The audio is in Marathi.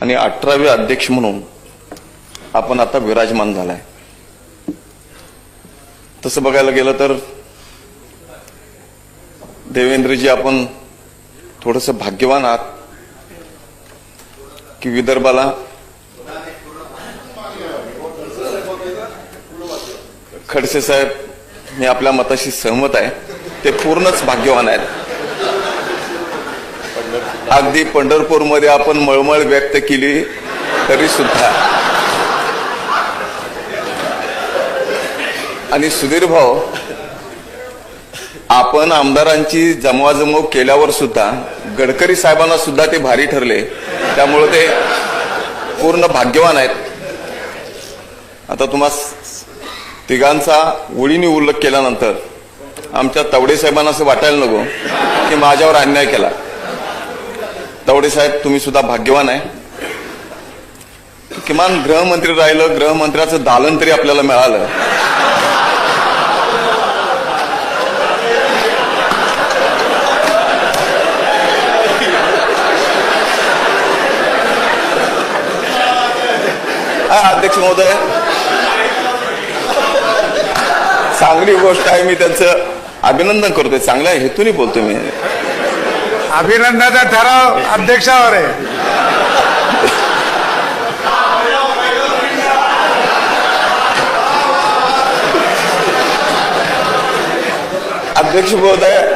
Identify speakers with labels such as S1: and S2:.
S1: आणि अठरावे अध्यक्ष म्हणून आपण आता विराजमान झालाय. तसं बघायला गेलं तर देवेंद्रजी आपण थोडस भाग्यवान आहात की विदर्भाला खडसे साहेब मी आपल्या मताशी सहमत आहे. ते पूर्णच भाग्यवान आहेत. अगदी पंढरपूरमध्ये आपण मळमळ व्यक्त केली तरी सुद्धा. आणि सुधीर भाऊ आपण आमदारांची जमवाजमव केल्यावर सुद्धा गडकरी साहेबांना सुद्धा ते भारी ठरले. त्यामुळे ते पूर्ण भाग्यवान आहेत. आता तुम्हा तिघांचा ओळीने उल्लेख केल्यानंतर आमच्या तवडे साहेबांना असं वाटायला नको की माझ्यावर अन्याय केला. तावडे साहेब तुम्ही सुद्धा भाग्यवान आहे. किमान गृहमंत्री राहिलं गृहमंत्र्याचं दालन तरी आपल्याला मिळालं. अध्यक्ष महोदय. चांगली गोष्ट आहे मी त्यांचं अभिनंदन करतोय. चांगल्या हेतूने बोलतोय मी.
S2: अभिनंदनाचा ठराव अध्यक्षावर आहे.
S1: अध्यक्ष महोदय